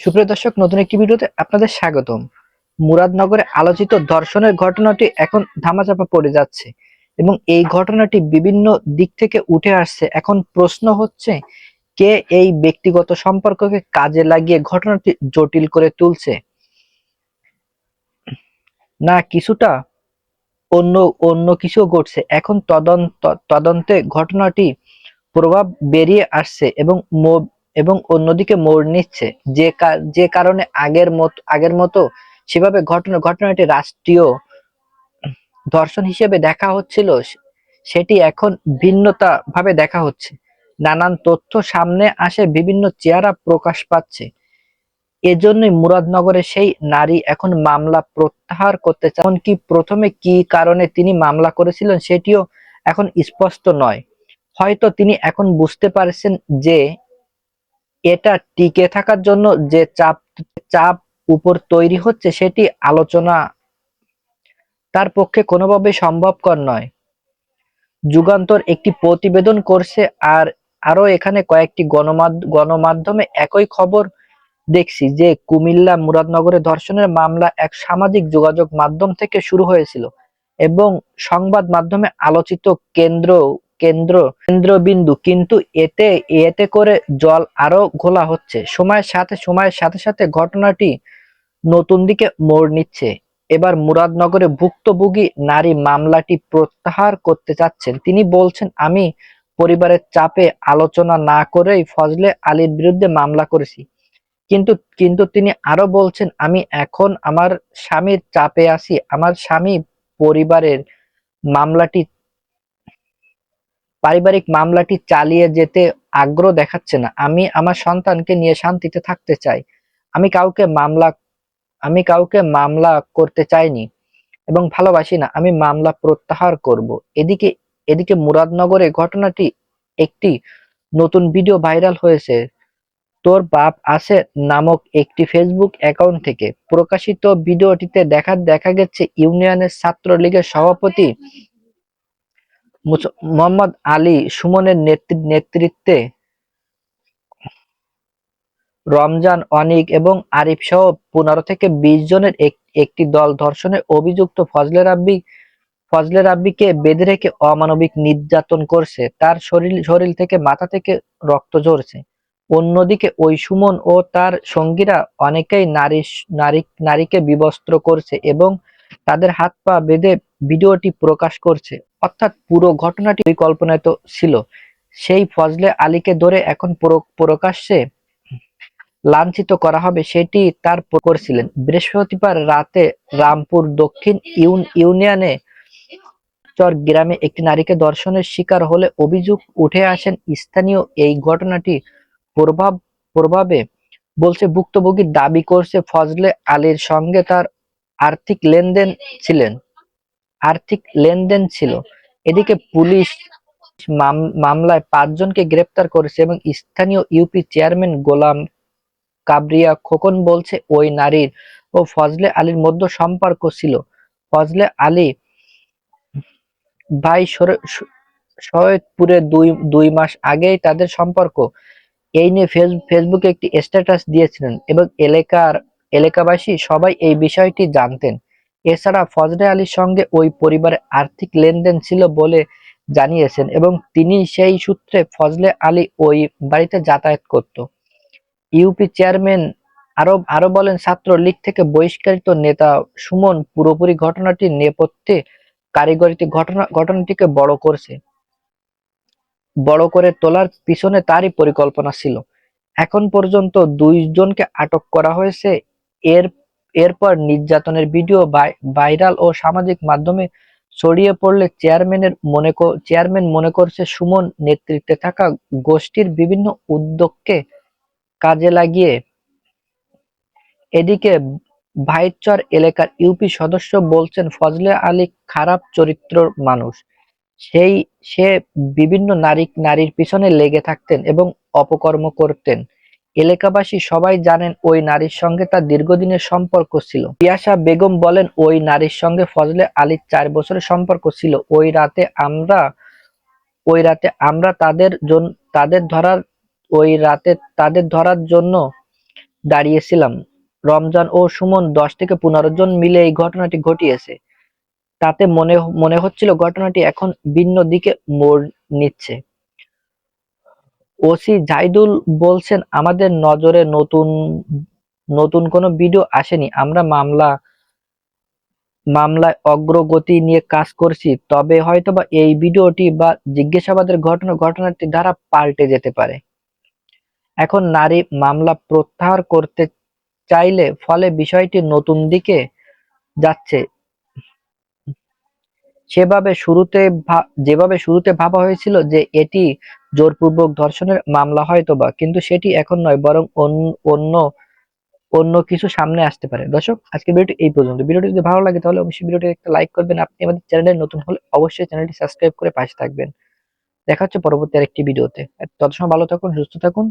সুপ্রিয় দর্শক, নতুন একটি ভিডিওতে আপনাদের স্বাগতম। মুরাদনগরে আলোচিত ধর্ষণের ঘটনাটি এখন ধামাচাপা পড়ে যাচ্ছে এবং এই ঘটনাটি বিভিন্ন দিক থেকে উঠে আসছে। এখন প্রশ্ন হচ্ছে, কে এই ব্যক্তিগত সম্পর্ককে কাজে লাগিয়ে ঘটনাটি জটিল করে তুলছে? না, কিছুটা অন্য অন্য কিছু ঘটছে। এখন তদন্ত, তদন্তে ঘটনাটি প্রভাব বেরিয়ে আসছে এবং এবং অন্যদিকে মোড় নিচ্ছে। যে যে কারণে আগের মতো আগের মতো সেভাবে ঘটনা, ঘটনাটি রাষ্ট্রীয় ধর্ষণ হিসেবে দেখা হচ্ছিল সেটি এখন ভিন্নতা ভাবে দেখা হচ্ছে। নানান তথ্য সামনে আসে, বিভিন্ন চেহারা প্রকাশ পাচ্ছে। এজন্যই মুরাদনগরে সেই নারী এখন মামলা প্রত্যাহার করতে চান কি প্রথমে কি কারণে তিনি মামলা করেছিলেন সেটিও এখন স্পষ্ট নয়। হয়তো তিনি এখন বুঝতে পারছেন যে এটা টিকে থাকার জন্য যে চাপ চাপ উপর তৈরি হচ্ছে সেটি আলোচনা তার পক্ষে কোনোভাবে সম্ভবকর নয়। যুগান্তর একটি প্রতিবেদন করছে আর আরও এখানে কয়েকটি গণমাধ্য গণমাধ্যমে একই খবর দেখছি যে কুমিল্লা মুরাদনগরে ধর্ষণের মামলা এক সামাজিক যোগাযোগ মাধ্যম থেকে শুরু হয়েছিল এবং সংবাদ মাধ্যমে আলোচিত কেন্দ্র কেন্দ্র, কেন্দ্রবিন্দু। কিন্তু এতে এতে করে জল আরও ঘোলা হচ্ছে। সময়ের সাথে সময়ের সাথে সাথে ঘটনাটি নতুন দিকে মোড় নিচ্ছে। এবার মুরাদনগরে ভুক্তভোগী নারী মামলাটি প্রত্যাহার করতে চাচ্ছেন। তিনি বলছেন, আমি পরিবারের চাপে আলোচনা না করেই ফজলে আলীর বিরুদ্ধে মামলা করেছি। কিন্তু কিন্তু তিনি আরও বলছেন, আমি এখন আমার স্বামীর চাপে আছি। আমার স্বামী পরিবারের মামলাটি পারিবারিক মামলাটি চালিয়ে যেতে আগ্রহ দেখাচ্ছে না। আমি আমার সন্তানকে নিয়ে শান্তিতে থাকতে চাই। আমি কাউকে মামলা, আমি কাউকে মামলা করতে চাইনি এবং ভালোবাসি না। আমি মামলা প্রত্যাহার করব। এদিকে এদিকে মুরাদনগরে ঘটনাটি একটি নতুন ভিডিও ভাইরাল হয়েছে। তোর বাপ আছে নামক একটি ফেসবুক অ্যাকাউন্ট থেকে। প্রকাশিত ভিডিওটিতে দেখা দেখা গেছে ইউনিয়নের ছাত্রলীগের সভাপতি মোহাম্মদ আলী সুমনের নেতৃ- নেতৃত্বে রমজান, অনিক এবং আরিফ সহ পনেরো থেকে বিশ জনের একটি দল ধর্ষণে অভিযুক্ত ফজলে রাব্বি, ফজলে রাব্বিকে বেঁধে রেখে অমানবিক নির্যাতন করছে। তার শরীর শরীর থেকে মাথা থেকে রক্ত ঝরছে। অন্যদিকে ওই সুমন ও তার সঙ্গীরা অনেকেই নারী নারী, নারীকে বিবস্ত্র করছে এবং তাদের হাত পা বেঁধে ভিডিওটি প্রকাশ করছে। অর্থাৎ পুরো ঘটনাটি পরিকল্পনায় তো ছিল। সেই ফজলে আলীকে ধরে এখন প্রকাশ্যে লাঞ্ছিত করা হবে সেটি তার করছিলেন। বৃহস্পতিবার রাতে রামপুর দক্ষিণ ইউন, ইউনিয়নে চর গ্রামে একটি নারীকে দর্শনের শিকার হলে অভিযোগ উঠে আসেন, স্থানীয় এই ঘটনাটি প্রভাব, প্রভাবে বলছে ভুক্তভোগী দাবি করছে ফজলে আলীর সঙ্গে তার আর্থিক লেনদেন ছিলেন। আর্থিক লেনদেন ছিল। এদিকে পুলিশ মাম- মামলায় পাঁচজনকে গ্রেপ্তার করেছে এবং স্থানীয় ইউপি চেয়ারম্যান গোলাম কাবরিয়া খোকন বলছে, ওই নারীর ও ফজলে আলীর মধ্যে সম্পর্ক ছিল। ফজলে আলী ভাই সৈয়দপুরে দুই দুই মাস আগেই তাদের সম্পর্ক। এই নিয়ে ফেস- ফেসবুকে একটি স্ট্যাটাস দিয়েছিলেন এবং এলাকার, এলাকাবাসী সবাই এই বিষয়টি জানতেন। এছাড়া ফজলে আলীর সঙ্গে ওই পরিবারে আর্থিক লেনদেন ছিল বলে জানিয়েছেন এবং তিনি সেই সূত্রে ফজলে আলী ওই বাড়িতে যাতায়াত করত। ইউপি চেয়ারম্যান আরও আরও বলেন, ছাত্রলীগ থেকে বহিষ্কারিত নেতা সুমন পুরোপুরি ঘটনাটির নেপথ্যে কারিগরিতে ঘটনা, ঘটনাটিকে বড় করছে। বড় করে তোলার পিছনে তারই পরিকল্পনা ছিল। এখন পর্যন্ত দুইজনকে আটক করা হয়েছে। এর এরপর নির্যাতনের ভিডিও ভাইরাল ও সামাজিক মাধ্যমে ছড়িয়ে পড়লে চেয়ারম্যানের মনে চেয়ারম্যান মনে করছে সুমন নেতৃত্বে থাকা গোষ্ঠীর বিভিন্ন উদ্যোগকে কাজে লাগিয়ে এদিকে ভাইচর এলাকার ইউপি সদস্য বলছেন, ফজলে আলী খারাপ চরিত্রর মানুষ। সেই সে বিভিন্ন নারী নারীর পিছনে লেগে থাকতেন এবং অপকর্ম করতেন। এলাকাবাসী সবাই জানেন ওই নারীর সঙ্গে তার দীর্ঘদিনের সম্পর্ক ছিল। পিয়াসা বেগম বলেন, ওই নারীর সঙ্গে ফজলে আলীর চার বছরের সম্পর্ক ছিল। ওই রাতে আমরা, ওই রাতে আমরা তাদের তাদের ধরার, ওই রাতে তাদের ধরার জন্য দাঁড়িয়েছিলাম। রমজান ও সুমন দশ থেকে পনেরো জন মিলে এই ঘটনাটি ঘটিয়েছে। তাতে মনে মনে হচ্ছিল ঘটনাটি এখন ভিন্ন দিকে মোড় নিচ্ছে। ওসি জাহিদুল বলছেন, আমাদের নজরে নতুন নতুন কোনো ভিডিও আসেনি। আমরা মামলা, মামলায় অগ্রগতি নিয়ে কাজ করছি। তবে হয়তোবা এই ভিডিওটি বা জিজ্ঞাসাবাদের ঘটনা, ঘটনাটি দ্বারা পাল্টে যেতে পারে। এখন নারী মামলা প্রত্যাহার করতে চাইলে ফলে বিষয়টি নতুন দিকে যাচ্ছে। সেভাবে শুরুতে যেভাবে শুরুতে ভাবা হয়েছিল যে এটি জোরপূর্বক ধর্ষণের মামলা হয়তো বা কিন্তু সেটি এখন নয়, বরং অন্য অন্য কিছু সামনে আসতে পারে। দর্শক আজকে ভিডিওটি এই পর্যন্ত। ভিডিওটি যদি ভালো লাগে তাহলে অবশ্যই ভিডিওটি একটা লাইক করবেন। আপনি আমাদের চ্যানেলে নতুন হলে অবশ্যই চ্যানেলটি সাবস্ক্রাইব করে পাশে থাকবেন। দেখা হচ্ছে পরবর্তী আরেকটি ভিডিওতে। তত সময় ভালো থাকুন, সুস্থ থাকুন।